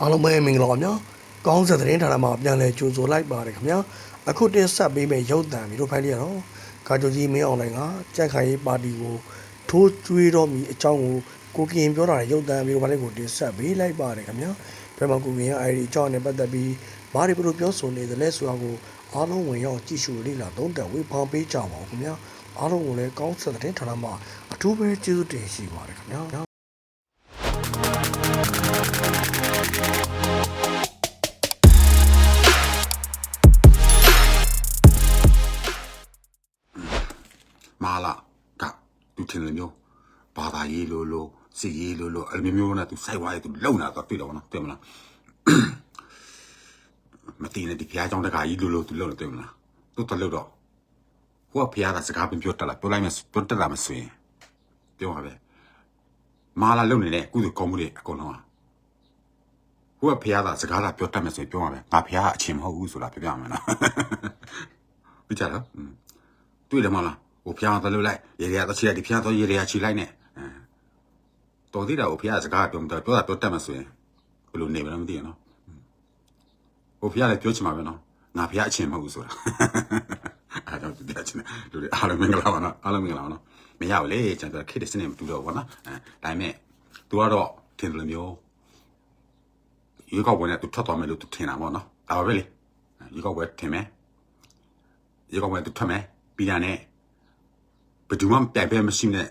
အားလုံးပဲမင်္ဂလာပါများကောင်းဆက်သတင်းဌာနမှာပြန်လည်ကြိုဆိုလိုက်ပါတယ်ခင်ဗျာအခုတင်ဆက်ပေးမယ့်ရုပ်သံဗီဒီယိုဖိုင်လေးကတော့ကာဂျိုကြီးမင်းအွန်လိုင်းကကြက်ခိုင်ရေးပါတီကိုထိုးကျွေးတော်မူအကြောင်းကိုကိုကင်ပြောတာတဲ့ရုပ်သံဗီဒီယိုဖိုင်လေးကိုတင်ဆက်ပေးလိုက်ပါတယ်ခင်ဗျာဘယ်မှာကိုကင်ရဲ့ ID အကြောင်းနဲ့ပတ်သက်ပြီးဘာတွေဘလို့ပြောဆိုနေသလဲဆိုတာကိုအားလုံးဝင်ရောက်ကြည့်ရှုလေ့လာသုံးသပ်ဝေဖန်ပေးကြပါဦးခင်ဗျာအားလုံးကိုလည်းကောင်းဆက်သတင်းဌာနမှာအထူးပဲကျေးဇူးတင်ရှိပါတယ်ခင်ဗျာ လို့စီရေးလို့လို့အဲ့လိုမျိုးနဲ့သူစိုက်ဝါးရေးသူလုံလာတော့တွေ့တော့နော်တွေ့မလားမသိနဲ့ဒီဖျားကြောင့်တခါကြီးလို့လို့သူလုံလို့တွေ့မလားသူတလို့တော့ဟိုကဖျားကစကားပြန်ပြောတက်လာပြောလိုက်မယ်ပြောတက်လာမဆိုရင်ပြောပါပဲမာလာလုံနေတဲ့ကုသကောင်းမှုတွေအကုန်လုံးอ่ะဟိုကဖျားကစကားလာပြောတတ်မယ်ဆိုရင်ပြောပါပဲငါဖျားကအချင်းမဟုတ်ဘူးဆိုတာပြောပြမယ်နော်ပြကြတော့တွေ့တယ်မလားဟိုဖျားတော့လို့လိုက်ရေရတော့ချီလိုက်ဒီဖျားတော့ရေရချီလိုက်နဲ့အဲ တော်သေးတာဟိုဖျားစကားပြောမတော့ပြောတာပြောတတ်မှဆိုရင်ဘယ်လိုနေမလဲမသိရနော်ဟိုဖျားလည်းပြောချင်မှာပဲနော်ငါဖျားအချင်းမဟုတ်ဘူးဆိုတာအဲတော့ပြောချင်တယ်လူတွေအားလုံးမင်္ဂလာပါနော်အားလုံးမင်္ဂလာပါနော်မရဘူးလေကျွန်တော်ခေတ်တဲ့စနေမတူတော့ဘူးနော်အဲဒါပေမဲ့ तू ကတော့ထင်တယ်လို့မျိုးရေကောက်ပွဲနဲ့ तू ထွက်သွားမယ်လို့ तू ထင်တာပေါ့နော်ဒါပါပဲလေရေကောက်ပွဲထင်မယ် ရေကောင်းမဲ့သူထွက်မယ်ပြီးတာနဲ့ဘယ်သူမှပြိုင်ပဲမရှိနဲ့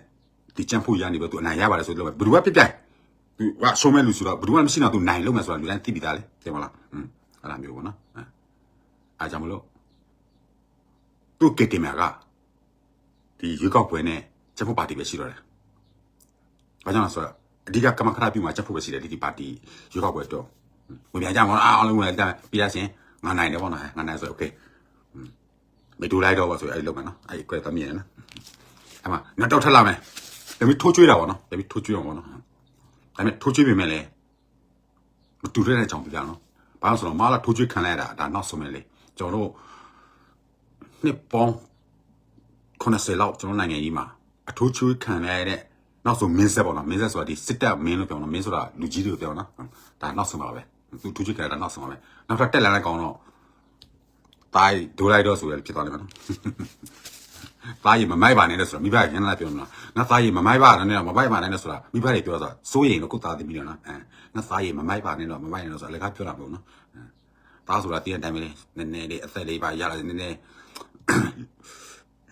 ဒီချန်ဖို့ရနေပဲသူအနိုင်ရပါတယ်ဆိုတော့ဘယ်သူကပြပြိုင်သူကရှုံးမဲ့လူဆိုတော့ဘယ်သူမှမရှိတော့သူနိုင်လို့မယ်ဆိုတော့လူတိုင်းသိပြီးသားလေသိမလားอืมအဲ့လိုမျိုးပေါ့နော်အဲအားကြောင့်မလို့သူကတိမကဒီရေကောက်ပွဲနဲ့ချန်ဖို့ပါတီပဲရှိတော့တယ်ဘာကြောင့်လဲဆိုတော့အဓိကကမ္မခရပြုမှာချက်ဖို့ပဲရှိတယ်ဒီဒီပါတီရေကောက်ပွဲတော့ဝင်ပြန်ကြမှာအားလုံးဝင်ပြန်ပြီးရချင်းငါနိုင်တယ်ပေါ့နော်ငါနိုင်ဆိုโอเค မတူလိုက်တော့ပါဆိုအဲ့ဒီလောက်မယ်နော်အဲ့ဒီကွက်သမီးရနော်အဲ့မှာငါတော့ထက်လာမယ် ဒါပေမဲ့ထိုးကျွေးတာပေါ့နော်ဒါပေမဲ့ထိုးကျွေးအောင်ပေါ့နော်ဒါပေမဲ့ထိုးကျွေးပေမဲ့လည်းမတူတဲ့အကြောင်းပြကြနော်ဘာလို့ဆိုတော့မလာထိုးကျွေးခံလိုက်ရတာဒါနောက်ဆုံးပဲလေကျွန်တော်တို့နှစ်ပေါင်း90လောက်ကျွန်တော်နိုင်ငံကြီးမှာအထိုးကျွေးခံလိုက်ရတဲ့နောက်ဆုံးမင်းဆက်ပေါ့နော်မင်းဆက်ဆိုတာဒီစစ်တပ်မင်းလို့ပြောနော်မင်းဆိုတာလူကြီးတွေပြောနော်ဒါနောက်ဆုံးပါပဲသူထိုးကျွေးခံရတာနောက်ဆုံးပါပဲနောက်ထပ်တက်လာတဲ့ကောင်တော့တိုင်းဒိုးလိုက်တော့ဆိုရဖြစ်သွားလိမ့်မယ်နော်။ သားရီမမိုက်ပါနဲ့လို့ဆိုတာမိဘကညလာပြောမလား။ငါသားရီမမိုက်ပါနဲ့တော့မမိုက်ပါနဲ့လို့ဆိုတာမိဘတွေပြောတာစိုးရင်တော့ကိုသားသမီးတော့နော်။အဲငါသားရီမမိုက်ပါနဲ့တော့မမိုက်နဲ့လို့ဆိုတာလည်းကပြောတာမဟုတ်နော်။အဲသားဆိုတာတည့်တဲ့အတိုင်းပဲလေနည်းနည်းလေးအသက်လေးပါရလာနည်းနည်း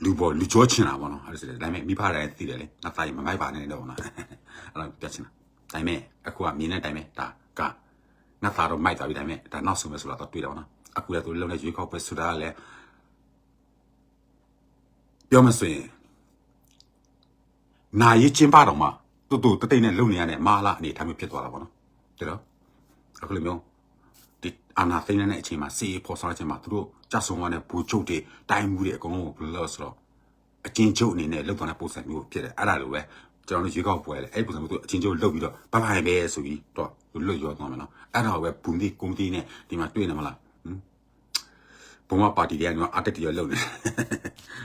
လူပေါ်လူကြောချင်တာပေါ့နော်။အဲ့ဒါဆိုဒါပေမဲ့မိဘတိုင်းသိတယ်လေ။ငါသားရီမမိုက်ပါနဲ့တော့နော်။အဲ့ဒါပြချင်တာ။ဒါပေမဲ့အခုကမြင်တဲ့အတိုင်းပဲဒါကငါသားတော့မိုက်သွားပြီဒါပေမဲ့ဒါနောက်ဆုံးပဲဆိုတာတော့တွေ့တယ်ပေါ့နော်။အခုလည်းသူလုံးနဲ့ရွေးကောက်ပွဲဆိုတာကလည်း ပြောမဆိုရင်နာရီချင်းပါတော့မှတူတူတတိတ်နဲ့လုံနေရတဲ့မာလာအနေထားမျိုးဖြစ်သွားတာပေါ့နော်တဲ့တော့အခုလိုမျိုးဒီအာနာသိနေတဲ့အချိန်မှာစီပေါ်ဆောင်တဲ့အချိန်မှာသူတို့ကြဆုံသွားတဲ့ဘူချုပ်တွေတိုင်းမှုတွေအကုန်လုံးကိုဘယ်လိုလဲဆိုတော့အချင်းချုပ်အနေနဲ့လုံသွားတဲ့ပုံစံမျိုးဖြစ်တယ်အဲ့ဒါလိုပဲကျွန်တော်တို့ရွေးကောက်ပွဲလေအဲ့ပုံစံမျိုးသူအချင်းချုပ်လုတ်ပြီးတော့ဘာဘာပဲဆိုပြီးတော့လွတ်ရောသွားမယ်နော်အဲ့ဒါကိုပဲဘူမီကွန်မတီနဲ့ဒီမှာတွေ့နေမလား ဘုံမပါတီတွေကတော့အတက်တရလုံနေ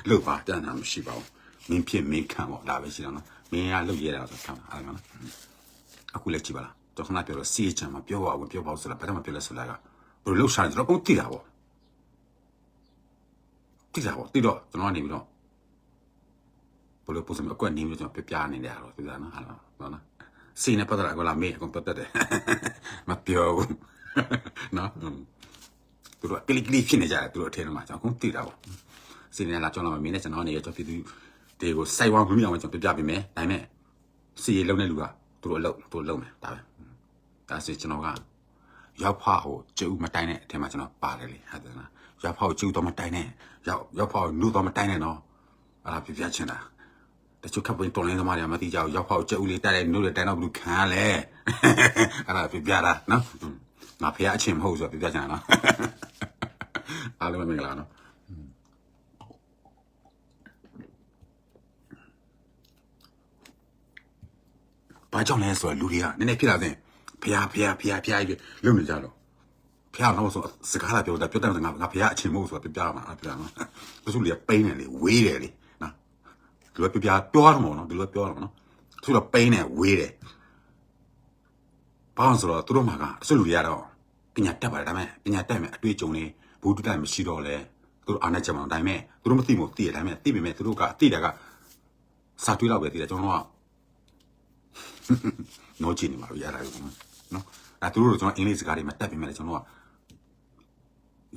လုံပါတန်းတာမရှိပါဘူးမင်းဖြစ်မင်းခံပေါ့ဒါပဲရှိတော့နော်မင်းကလုံရတာဆိုခံတာအဲ့ဒါနော်အခုလည်းကြည့်ပါလားတော့ခဏပြောတော့စီးချမ်းမှာပြောပါဘူးပြောပါဦးဆိုတာဘာမှမပြောလဲဆိုတာကဘယ်လိုလှုပ်ရှားနေတော့ကိုတိတာပေါ့တိတာပေါ့တိတော့ကျွန်တော်ကနေပြီးတော့ဘယ်လိုပုံစံအကွက်နေပြီးတော့ပြပြနေတယ်တော့ပြပြနော်ဟာနော်နော်စီနေပတ်တာကလာမေးအကုန်ပတ်တယ်မပြောဘူးနော် သူတို့ကကလစ်ကလစ်ဖြစ်နေကြတယ်သူတို့အထင်းမှာကျွန်တော်ခုသိတာပေါ့စီနေလာကျွန်တော်မင်းနဲ့ကျွန်တော်နေရကျွန်တော်ပြည်သူတွေကိုစိုက်ဝါမမြအောင်ကျွန်တော်ပြပြပေးမယ်ဒါပေမဲ့စီရလုံးတဲ့လူကသူတို့အလုပ်သူတို့လုပ်မယ်ဒါပဲဒါဆိုကျွန်တော်ကရောက်ဖဟိုကျုပ်မတိုင်တဲ့အထင်းမှာကျွန်တော်ပါတယ်လေဟုတ်တယ်လားရောက်ဖဟိုကျုပ်တော့မတိုင်နဲ့ရောက်ရောက်ဖဟိုလူတော့မတိုင်နဲ့နော်အဲ့ဒါပြပြချင်တာတချို့ခပ်ပွင့်တော်လင်းသမားတွေကမသိကြဘူးရောက်ဖဟိုကျုပ်လေးတိုက်တဲ့နို့တွေတိုင်တော့ဘလူခံရလဲအဲ့ဒါပြပြတာနော်ငါဖះအချင်းမဟုတ်ဆိုတော့ပြပြချင်တာနော် အားလုံးပဲမင်္ဂလာနော်ဘာကြောင့်လဲဆိုတော့လူတွေကနည်းနည်းဖြစ်လာတဲ့ဖះဖះဖះဖះကြီးလုံနေကြတော့ဖះတော့ဆိုစကားလာပြောတာပြောတယ်ငါငါဖះအချင်းမဟုတ်ဆိုတော့ပြပြမှာပြပြနော်တချို့တွေကပိန်းတယ်လေဝေးတယ်လေနော်ဒီလိုပြပြပြောရမှာနော်ဒီလိုပြောရမှာနော်သူတို့ပိန်းတယ်ဝေးတယ်ဘာလို့ဆိုတော့သူတို့မှာကတချို့လူတွေကတော့ပညာတတ်ပါတယ်ဒါပေမဲ့ပညာတတ်မယ်အတွေ့အကြုံတွေ ဘူးတူတက်မရှိတော့လဲသူတို့အားနဲ့ချက်မှန်ဒါပေမဲ့သူတို့မသိမို့သိရဒါပေမဲ့သိပေမဲ့သူတို့ကအသိတာကစာတွေးတော့ပဲသိတယ်ကျွန်တော်ကနော်ကြည့်နေပါပြီအဲ့ဒါကိုနော်အဲသူတို့တို့ကျွန်တော်အင်္ဂလိပ်စကားတွေမတတ်ပေမဲ့ကျွန်တော်က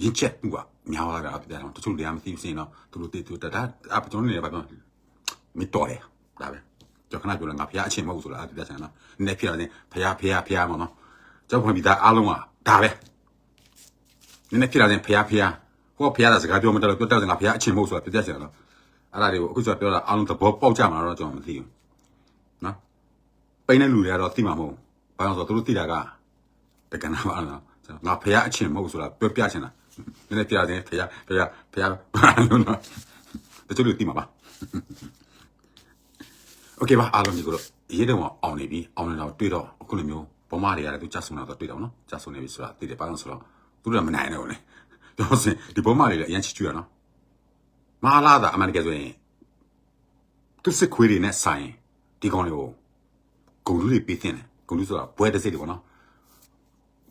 ရင်းချက်ဘူးကများလာတာပြတယ်တော့တချို့တွေကမသိဘူးစင်တော့သူတို့သိသူတတ်တာအပကျွန်တော်နေပါတော့မတော်တယ်ဒါပဲကျွန်တော်ခဏပြောလဲငါဖះအချင်းမဟုတ်ဆိုလားအဲ့ဒါချင်နော်နည်းဖြစ်လာတယ်ဖះဖះဖះမနော်ကျွန်တော်ဖွင့်ပြီးသားအားလုံးကဒါပဲ နည်းနည်းဖြစ်လာတယ်ဖះဖះဟောဖះတာစကားပြောမတတ်လို့ပြောတတ်တယ်ငါဖះအချင်းမဟုတ်ဆိုတာပြပြချင်တော့အဲ့ဒါတွေကိုအခုဆိုပြောတာအားလုံးသဘောပေါက်ကြမှာတော့ကျွန်တော်မသိဘူးနော်ပိန်းတဲ့လူတွေကတော့သိမှာမဟုတ်ဘူး။ဘာလို့လဲဆိုတော့သူတို့သိတာကတက္ကနာပါလား။ငါဖះအချင်းမဟုတ်ဆိုတာပြောပြချင်တာ။နည်းနည်းပြတယ်ဖះဖះဖះဘာလို့လဲ။တချို့လူသိမှာပါ။ Okay ပါအားလုံးဒီကတော့ရေးတော့အောင်နေပြီ။အောင်နေတော့တွေ့တော့အခုလိုမျိုးဘမတွေရတယ်သူကြဆုံတော့တွေ့တော့နော်။ကြဆုံနေပြီဆိုတာသိတယ်ဘာလို့ဆိုတော့ သူတို့ကမနိုင်တော့ဘူးလေ။ပြောစင်ဒီဘမတွေလည်းအရင်ချစ်ချူရနော်။မဟာလာတာအမှန်တကယ်ဆိုရင်သူစစ်ခွေးတွေနဲ့ဆိုင်ဒီကောင်တွေကိုဂုံလူတွေပေးတင်တယ်ဂုံလူဆိုတာဘွဲတစ်စိတ်တွေပေါ့နော်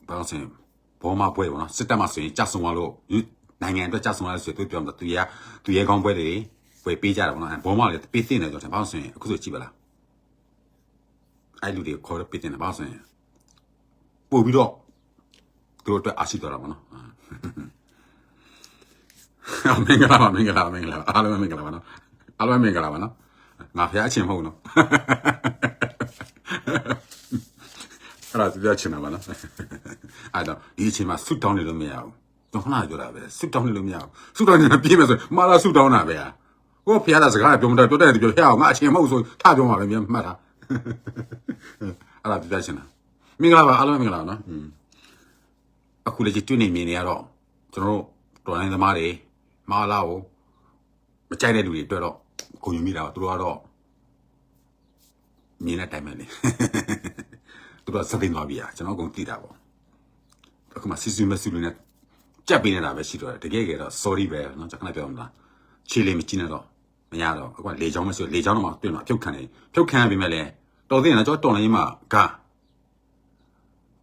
ဘာလို့ဆိုရင်ဘောမဘွဲပေါ့နော်စစ်တပ်မှာဆိုရင်ကြဆုံသွားလို့နိုင်ငံအတွက်ကြဆုံသွားလို့ဆိုရင်သူပြောမှာသူရသူရဲကောင်းဘွဲတွေဘွဲပေးကြတာပေါ့နော်ဘောမလည်းပေးတင်တယ်ဆိုတော့ဘာလို့ဆိုရင်အခုဆိုကြည့်ပါလားအဲ့လူတွေခေါ်ရပေးတင်တယ်ဘာလို့ဆိုရင်ပို့ပြီးတော့သူ တို့အတွက်အရှိတော်တာပေါ့နော်မင်္ဂလာပါမင်္ဂလာပါမင်္ဂလာပါအားလုံးမင်္ဂလာပါနော်အားလုံးမင်္ဂလာပါနော်ငါဖះအချင်းမဟုတ်နော်အဲ့ဒါသူပြချင်တာပါနော်အဲ့တော့ဒီအချိန်မှာဆွတ်တောင်းနေလို့မရဘူးကျွန်တော်ခဏပြောတာပဲဆွတ်တောင်းနေလို့မရဘူးဆွတ်တောင်းနေတာပြေးမယ်ဆိုမာလာဆွတ်တောင်းတာပဲဟိုဖះတာစကားပြောမတတ်ပြောတဲ့ပြောဖះအောင်ငါအချိန်မဟုတ်ဆိုထပြောမှာပဲမြန်မှတ်တာအဲ့ဒါပြပြချင်တာမင်္ဂလာပါအားလုံးမင်္ဂလာပါနော် အခုလေကြည့်တွေ့နေမြင်နေရတော့ကျွန်တော်တို့တော်လိုင်းသမားတွေမာလာကိုမကြိုက်တဲ့လူတွေတွေ့တော့ကိုယူမိတာသူတို့ကတော့မြင်တဲ့အတိုင်းပဲလေ သူတို့ကစတင်သွားပြီอ่ะကျွန်တော်ကုန်သိတာပေါ့အခုမှစီစီမစီလူနဲ့ကြက်ပေးနေတာပဲရှိတော့တယ်တကယ်ကြတော့ sorry ပဲเนาะကျွန်တော်ပြောမှာခြေလေးမကြည့်နဲ့တော့မရတော့အခုကလေချောင်းမဆိုလေချောင်းတော့မှတွေ့မှာဖြုတ်ခံနေဖြုတ်ခံရပြီမဲ့လေတော်သေးတယ်နော်ကျွန်တော်တော်လိုင်းမှာက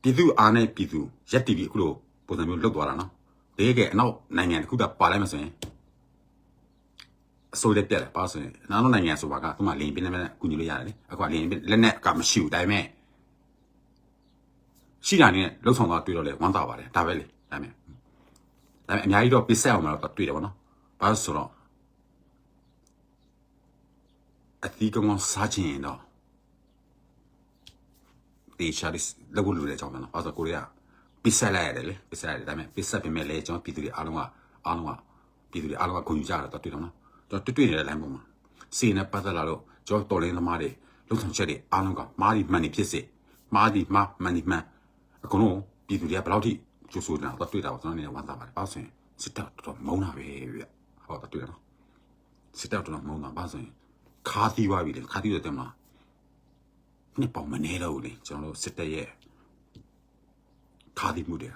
ပြည်သူအားနဲ့ပြည်သူရက်တီပြီးအခုလိုပုံစံမျိုးလုတ်သွားတာနော်တကယ်ကအနောက်နိုင်ငံတစ်ခုကပါလိုက်မှဆိုရင်အစိုးရပြက်တယ်ပါဆိုရင်နောက်နိုင်ငံဆိုပါကသူမှလင်းပြင်းနေမဲ့ကုညီလို့ရတယ်လေအခုကလင်းပြင်းလက်နဲ့ကမရှိဘူးဒါပေမဲ့ရှိတာနဲ့လှုပ်ဆောင်သွားတွေ့တော့လေဝမ်းသာပါတယ်ဒါပဲလေဒါပေမဲ့ဒါပေမဲ့အများကြီးတော့ပစ်ဆက်အောင်မတော့တွေ့တယ်ဗောနော်ဘာလို့ဆိုတော့အသီးကောင်စားချင်ရင်တော့ ဒီရှာဒီလောကလူတွေကြောင်းနော်ဘာလို့ကိုရီးယားပစ်ဆက်လိုက်ရတယ်လေပစ်ဆက်ရတယ်ဒါပေမဲ့ပစ်ဆက်ပြင်မဲ့လေကျွန်တော်ပြည်သူတွေအားလုံးကအားလုံးကပြည်သူတွေအားလုံးကဂုဏ်ယူကြတာတော့တွေ့တော့နော်ကျွန်တော်တွေ့တွေ့နေတဲ့ line ပေါ်မှာစီနဲ့ပတ်သက်လာတော့ကျွန်တော်တော်လင်းသမားတွေလှုပ်ဆောင်ချက်တွေအားလုံးကမားဒီမှန်နေဖြစ်စေမားဒီမားမှန်ဒီမှန်အကုန်လုံးပြည်သူတွေကဘယ်လောက်ထိကျိုးဆိုးနေတာတော့တွေ့တာပါကျွန်တော်နေဝမ်းသာပါတယ်ဘာလို့ဆိုရင်စစ်တပ်တော်တော်မုန်းတာပဲဗျဟောတော့တွေ့ရနော်စစ်တပ်တော်တော်မုန်းတာဘာလို့ဆိုရင်ခါသီးသွားပြီလေခါသီးတော့တယ်မလား နှစ်ပေါင်မနေတော့ဘူးလေကျွန်တော်တို့စစ်တပ်ရဲ့ခါသီးမှုတွေ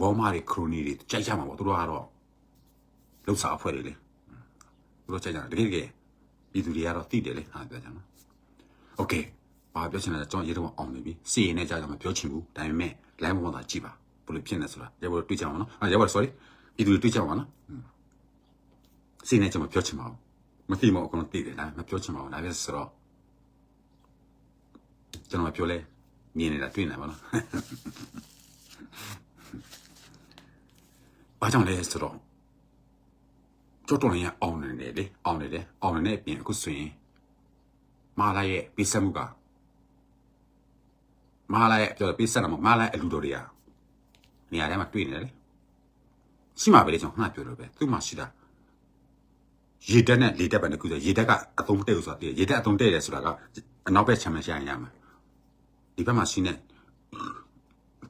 ဘောမာတွေခရိုနီတွေကြိုက်ကြမှာပေါ့သူတို့ကတော့လှုပ်ရှားအဖွဲ့တွေလေသူတို့ကြိုက်ကြတယ်တကယ်တကယ်ပြည်သူတွေကတော့သိတယ်လေဟာပြောကြနော် โอเคဘာပြောချင်လဲကျွန်တော်ရေတော့အောင်နေပြီစီရင်နဲ့ကြာကြမှာပြောချင်ဘူးဒါပေမဲ့ line ပေါ်မှာကြည့်ပါဘယ်လိုဖြစ်နေဆိုတာရေဘောတွေ့ကြအောင်နော်အာရေဘော sorry ပြည်သူတွေတွေ့ကြအောင်နော်စီရင်နဲ့ကြာမှာပြောချင်ပါဘူးမသိမအောင်ကျွန်တော်သိတယ်ဒါမပြောချင်ပါဘူးဒါပဲဆိုတော့ ကျွန်တော်ပြောလဲမြင်နေတာတွေ့နေပါနော်ဘာကြောင့်လဲဆိုတော့ကျော်တော်လည်းအောင်နေတယ်လေအောင်နေတယ်အောင်နေတဲ့အပြင်အခုဆိုရင်မာလာရဲ့ပေးဆက်မှုကမာလာရဲ့ပြောပေးဆက်တာမဟုတ်မာလာရဲ့အလူတော်တွေကနေရာထဲမှာတွေ့နေတယ်လေရှိမှာပဲလေကျွန်တော်ခဏပြောလို့ပဲသူ့မှာရှိတာရေတက်နဲ့လေတက်ပဲတခုဆိုရေတက်ကအသုံးတဲ့ဆိုတာတည်းရေတက်အသုံးတဲ့ရဆိုတာကအနောက်ဘက်ချမ်းမရှာရင်ရမှာ ဒီဘက်မှာရှိနေ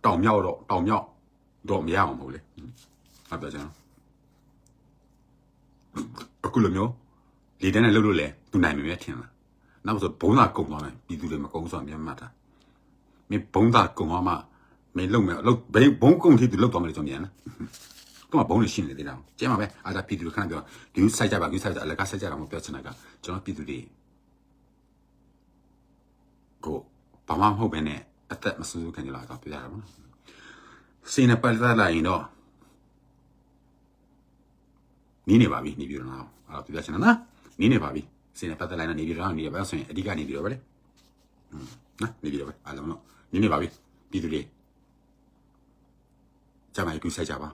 တောင်မြောက်တော့တောင်မြောက်တော့မရအောင်မဟုတ်လေဟုတ်ပါကြမ်းအခုလိုမျိုးလေတက်နဲ့လှုပ်လို့လေသူနိုင်မယ်ထင်လားနောက်ဆိုဘုံသာကုံသွားမယ်ပြည်သူတွေမကုံဆိုတာမြန်မှတ်တာမင်းဘုံသာကုံသွားမှမင်းလုံမယ်လုံဘယ်ဘုံကုံထိသူလုံသွားမယ်လို့ကျွန်တော်မြန်လားတော့ဘုံနေရှင်းနေသေးတာကျဲမှာပဲအားဒါပြည်သူတွေခဏပြောဒီစိုက်ကြပါဒီစိုက်ကြအလကားစိုက်ကြတာမပြောချင်တာကကျွန်တော်ပြည်သူတွေကို ဘာမှမဟုတ်ဘဲနဲ့အသက်မဆူဆူခံကြလာတော့ပြရတာပေါ့စင်းနဲ့ပတ်သက်လာရင်တော့နီးနေပါပြီနေပြည်တော်လားအဲ့တော့ပြပြချင်တာနော်နီးနေပါပြီစင်းနဲ့ပတ်သက်လာရင်နေပြည်တော်ကနေရပါဆိုရင်အဓိကနေပြည်တော်ပဲလေနော်နေပြည်တော်ပဲအားလုံးတော့နီးနေပါပြီပြည်သူလေးကြမ်းမိုက်ပြဆက်ကြပါ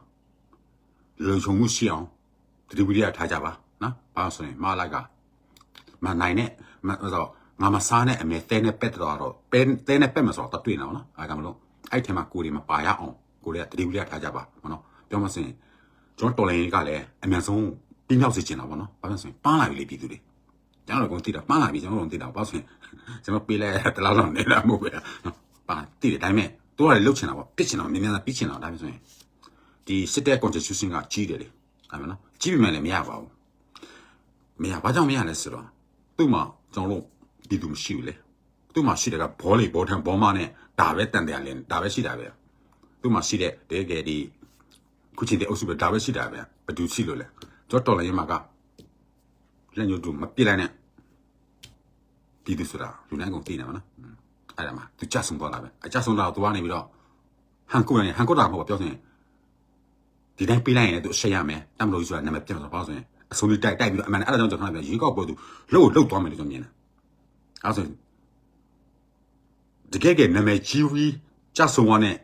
လုံခြုံမှုရှိအောင်တတိဝိရိယထားကြပါနော်ဘာလို့ဆိုရင်မာလိုက်ကမနိုင်နဲ့မဆို ငါမစားနဲ့အမေတဲနဲ့ပက်တော့တော့ပဲတဲနဲ့ပက်မဆိုတော့တွေ့နေအောင်နော်အားကမလို့အဲ့ထဲမှာကိုယ်တွေမပါရအောင်ကိုယ်တွေကတတိဝိရိယထားကြပါနော်ပြောမစင်ကျွန်တော်တော်လိုင်းကလည်းအမြန်ဆုံးပြင်းရောက်စေချင်တာပေါ့နော်ဘာလို့ဆိုရင်ပန်းလာပြီလေပြည်သူတွေကျွန်တော်တို့ကတိတာပန်းလာပြီကျွန်တော်တို့ကတိတာဘာလို့ဆိုရင်ကျွန်တော်ပေးလိုက်တလားတော့နေတာမဟုတ်ပဲနော်ပန်းတိတယ်ဒါပေမဲ့သူကလည်းလှုပ်ချင်တာပေါ့ပစ်ချင်တာမြန်မြန်ပြီးချင်တာဒါပေမဲ့ဆိုရင်ဒီစစ်တဲ့ constitution ကကြီးတယ်လေဟုတ်မလားကြီးပြီမဲ့လည်းမရပါဘူးမရဘာကြောင့်မရလဲဆိုတော့သူ့မှာကျွန်တော်တို့ ပြည်သူမရှိဘူးလေသူ့မှာရှိတဲ့ကဘောလေးဘောထန်ဘောမနဲ့ဒါပဲတန်တယ်လဲဒါပဲရှိတာပဲသူ့မှာရှိတဲ့တကယ်ဒီခုချင်းတဲ့အုပ်စုပဲဒါပဲရှိတာပဲဘယ်သူရှိလို့လဲကျွန်တော်တော်လည်းရမှာကလက်ညှိုးတူမပြစ်လိုက်နဲ့ပြည်သူဆိုတာလူနိုင်ကုန်တည်နေမှာနော်အဲ့ဒါမှသူကြဆုံသွားတာပဲအကြဆုံတော့သူကနေပြီးတော့ဟန်ကိုရနေဟန်ကိုတာမဟုတ်ပါပြောစင်ဒီတိုင်းပေးလိုက်ရင်လည်းသူအဆက်ရမယ်တမလို့ဆိုတာနာမည်ပြတ်တော့ဘာလို့ဆိုရင်အဆုံးလေးတိုက်တိုက်ပြီးတော့အမှန်အဲ့ဒါကြောင့်ကျွန်တော်ကရေကောက်ပေါ်သူလှုပ်လှုပ်သွားမယ်လို့ကျွန်တော်မြင်တယ် အဲ့ဆိုတကယ်ကနာမည်ကြီးပြီးကြဆုံသွားတဲ့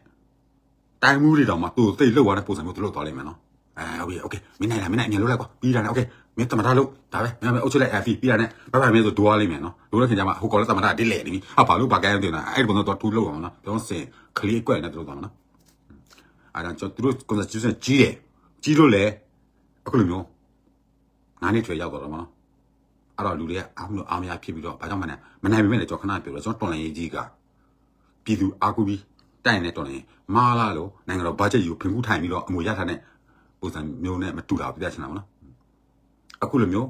တိုင်းမှုတွေတောင်မှသူ့သိလှုပ်သွားတဲ့ပုံစံမျိုးသူလှုပ်သွားလိမ့်မယ်နော်အဲโอเคโอเคမင်းနိုင်လားမင်းနိုင်အမြင်လှုပ်လိုက်ကွာပြီးတာနဲ့โอเคမင်းတမတာလို့ဒါပဲမင်းအုပ်ချုပ်လိုက်အဖီပြီးတာနဲ့ဘာဘာမင်းဆိုဒွားလိမ့်မယ်နော်ဒွားတဲ့ခင်ကြမှာဟိုကောလည်းတမတာဒီလေနေပြီဟာဘာလို့ဘာကဲတင်တာအဲ့ဒီပုံတော့တူလှုပ်အောင်နော်ပြောစင်ခလီကွက်နဲ့တူလှုပ်သွားမှာနော် အဲ့ဒါကျွန်တော်တို့ constitution ကြီးတယ်ကြီးလို့လေအခုလိုမျိုးနားနေထွေရောက်တော့တော့မနော် အဲ့တော့လူတွေကအားမလို့အားမရဖြစ်ပြီးတော့ဘာကြောင့်မလဲမနိုင်ပေမဲ့လည်းကျွန်တော်ခဏပြောတော့ကျွန်တော်တော်လိုင်းရေးကြီးကပြည်သူအားကိုးပြီးတိုက်နေတော်လိုင်းမာလာလို့နိုင်ငံတော်ဘတ်ဂျက်ယူဖင်ကူးထိုင်ပြီးတော့အမွေရထားတဲ့ပုံစံမျိုးနဲ့မတူတာပြပြချင်တာမနော်အခုလိုမျိုး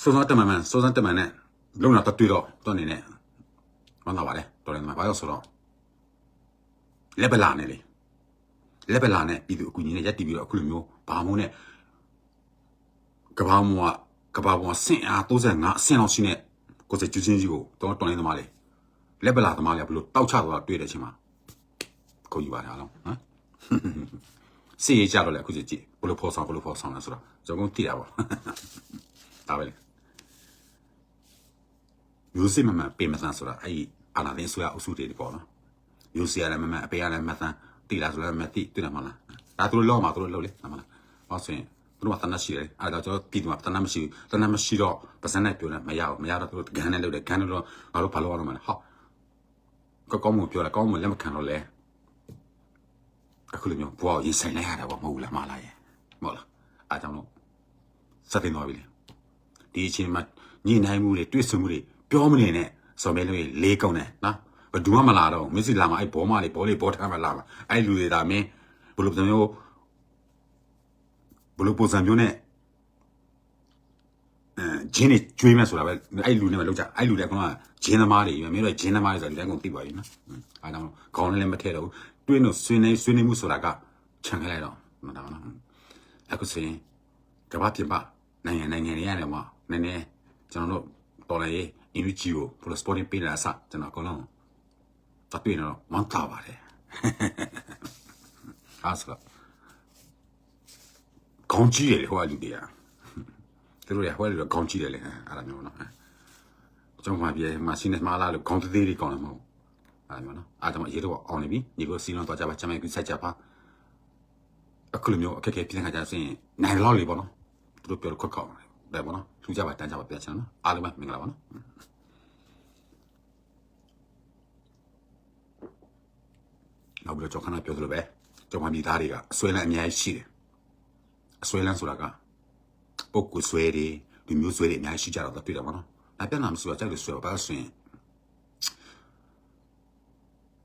စောစောတမန်မန်စောစောတမန်နဲ့လုံလာတော့တွေ့တော့တော်နေနဲ့မနာပါလေတော်တယ်မှာဘာလို့ဆိုတော့လက်ပလာနေလေလက်ပလာနဲ့ပြည်သူအကူကြီးနဲ့ရက်တီပြီးတော့အခုလိုမျိုးဘာမို့နဲ့ကဘာမောက ဘာမောဆင်အား35အဆင့်လောက်ရှိတဲ့ကိုစကျူးချင်းကြီးကိုတော့တော်နေသမားလေလက်ပလာသမားလေဘလို့တောက်ချသွားတွေ့တဲ့ချင်းမှာကိုယူပါရအောင်နော်စီရကြတော့လေအခုကြည့်ဘလို့ဖော်ဆောင်ဘလို့ဖော်ဆောင်လဲဆိုတော့ကျွန်တော်သိတာပေါ့ဒါပဲလေမျိုးစစ်မမှန်ပေမစမ်းဆိုတာအဲ့ဒီအာနာသင်းဆွေအုပ်စုတွေပေါ့နော်မျိုးစစ်ရတယ်မမှန်အပေရတယ်မသမ်းတိလားဆိုလည်းမသိတွေ့တယ်မလားဒါသူတို့လောက်မှာသူတို့လောက်လေမလားဟောဆိုရင် သူတို့ကတနတ်ရှိတယ်အဲ့ဒါကြောင့်ပြည်သူကတနတ်မရှိဘူးတနတ်မရှိတော့ပစံနဲ့ပြောတယ်မရဘူးမရတော့သူတို့ဂန်းနဲ့လုပ်တယ်ဂန်းနဲ့တော့ငါတို့ဘာလို့ရတော့မလဲဟောကောကောင်းမှုပြောတယ်ကောင်းမှုလက်မခံတော့လဲအခုလိုမျိုးဘွားရင်ဆိုင်လိုက်ရတာပေါ့မဟုတ်လားမလားရဲ့မဟုတ်လားအားကြောင့်လို့စတင်သွားပြီလေဒီအချိန်မှာညှိနှိုင်းမှုတွေတွေ့ဆုံမှုတွေပြောမနေနဲ့စော်မဲလို့လေးကုန်းတယ်နော်ဘယ်သူမှမလာတော့မစ်စီလာမှာအဲ့ဘောမလေးဘောလေးဘောထားမှလာမှာအဲ့လူတွေဒါမင်းဘယ်လိုပုံမျိုးဘယ် လိုပုံစံမျိုးနဲ့အဲဂျင်းနေကျွေးမယ်ဆိုတာပဲအဲ့လူနဲ့ပဲလောက်ကြအဲ့လူတွေကဂျင်းသမားတွေပဲမင်းတို့ဂျင်းသမားတွေဆိုတော့ဒီတိုင်းကုန်သိပါပြီနော်အားကြောင့်ခေါင်းနဲ့လည်းမထည့်တော့ဘူးတွင်းတို့ဆွေးနေဆွေးနေမှုဆိုတာကခြံခဲ့လိုက်တော့မတော်နော်အခုဆိုရင်ကမ္ဘာပြင်ပနိုင်ငံနိုင်ငံတွေရတယ်မှာနည်းနည်းကျွန်တော်တို့တော်လည်း energy ကို pro sporting ပေးလာစကျွန်တော်အကုန်လုံးတပြည့်တော့ဝမ်းသာပါတယ်အားစက ကောင်းကြီးတယ်ဟိုအလူတွေကသူတို့ရဟိုအလူကကောင်းကြီးတယ်လေအဲ့ဒါမျိုးနော်ကျွန်တော်မှပြေမရှင်းနဲ့မှားလာလို့ကောင်းသေးသေးလေးကောင်းတယ်မဟုတ်အဲ့ဒါမျိုးနော်အားကြောင့်ရေတော့အောင်နေပြီညီကိုစီလုံးတော့ကြပါချမ်းမဲကူဆက်ကြပါအခုလိုမျိုးအခက်အခဲပြင်ခါကြစရင်နိုင်တော့လေပေါ့နော်သူတို့ပြောလို့ခွက်ကောက်တယ်ပေါ့နော်ထူကြပါတန်းကြပါပြချင်နော်အားလုံးပဲမင်္ဂလာပါနော်နောက်ပြီးတော့ကျွန်တော်ခဏပြောသလိုပဲကျွန်တော်မိသားတွေကအစွဲလန်းအများကြီးရှိတယ် အစွဲလန်းဆိုတာကပုတ်ကိုဆွဲတွေဒီမျိုးဆွဲတွေအများကြီးရှိကြတော့တွေ့တယ်မနော်ဒါပြန်လာမဆိုတော့ကြိုက်လို့ဆွဲပါဘာလို့ဆိုရင်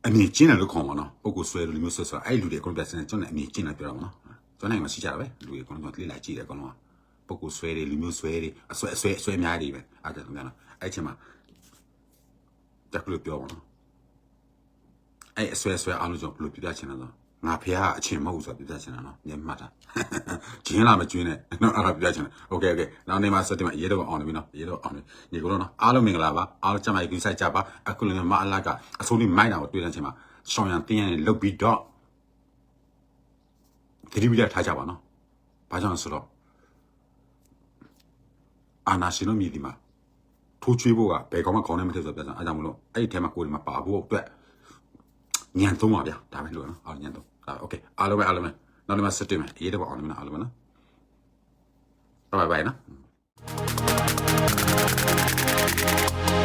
အမြင်ကျင်းတယ်လို့ခေါ်မှာနော်ပုတ်ကိုဆွဲလို့ဒီမျိုးဆွဲဆိုတာအဲ့လူတွေအကုန်ပြစနေကျွန်တော်အမြင်ကျင်းတယ်ပြောတာမနော်ကျွန်တော်နိုင်မှာရှိကြတာပဲလူတွေအကုန်လုံးလေးလိုက်ကြည့်တယ်အကုန်လုံးပုတ်ကိုဆွဲတွေလူမျိုးဆွဲတွေအဆွဲအဆွဲအဆွဲအများကြီးပဲအဲ့ဒါကျွန်တော်အဲ့ချိန်မှာတက်လို့ပြောပါနော်အဲ့အဆွဲဆွဲအားလုံးကျွန်တော်ဘယ်လိုပြပြချင်လဲဆိုင ငါဖះအချင်းမဟုတ်ဘူးဆိုတော့ပြပြချင်တာနော်ညမှတ်တာဂျင်းလာမကျွင်းနဲ့နော်အဲ့ဒါပြပြချင်တယ်โอเคโอเคနောက်နေမှာစတင်မှာရေတော့အောင်နေပြီနော်ရေတော့အောင်နေညီကိုတော့နော်အားလုံးမင်္ဂလာပါအားလုံးကျမကြီးဆိုင်ကြပါအခုလည်းမအလတ်ကအစိုးရမိုက်တာကိုတွေ့တဲ့ချိန်မှာရှောင်းရန်တင်းရန်လုတ်ပြီးတော့ဒီလိုပြထားကြပါနော်ဘာကြောင့်လဲဆိုတော့အာနာရှင်တို့မြည်ဒီမှာထိုးချွေးဖို့ကဘယ်ကောင်မှခေါင်းနဲ့မထည့်ဆိုပြဿနာအဲကြောင့်မလို့အဲ့ဒီထဲမှာကိုယ်ဒီမှာပါဖို့အတွက် ညံသုံးပါဗျာဒါပဲလို့နော်အော်ညံသုံးဒါ โอเคအားလုံးပဲအားလုံးပဲနောက်နေ့မှဆက်တွေ့မယ်ရေးတော့အောင်လို့နော်အားလုံးပဲနော် Bye bye နော်